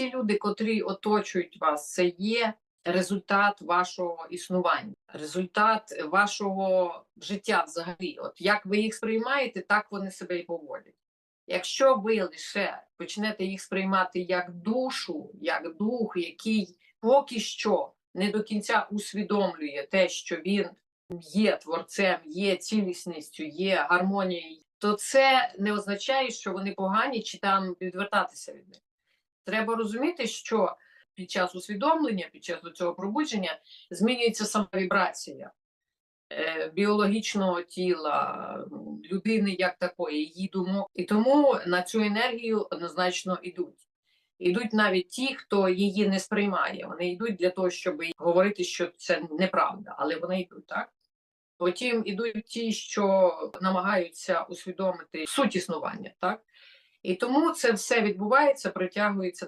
ті люди, котрі оточують вас, це є результат вашого існування, результат вашого життя взагалі. От як ви їх сприймаєте, так вони себе і поводять. Якщо ви лише почнете їх сприймати як душу, як дух, який поки що не до кінця усвідомлює те, що він є творцем, є цілісністю, є гармонією, то це не означає, що вони погані чи там відвертатися від них. Треба розуміти, що під час усвідомлення, під час цього пробудження змінюється сама вібрація е, біологічного тіла, людини як такої, її думок. І тому на цю енергію однозначно йдуть. Ідуть навіть ті, хто її не сприймає. Вони йдуть для того, щоб говорити, що це неправда, але вони йдуть так. Потім ідуть ті, що намагаються усвідомити суть існування, так? І тому це все відбувається, притягується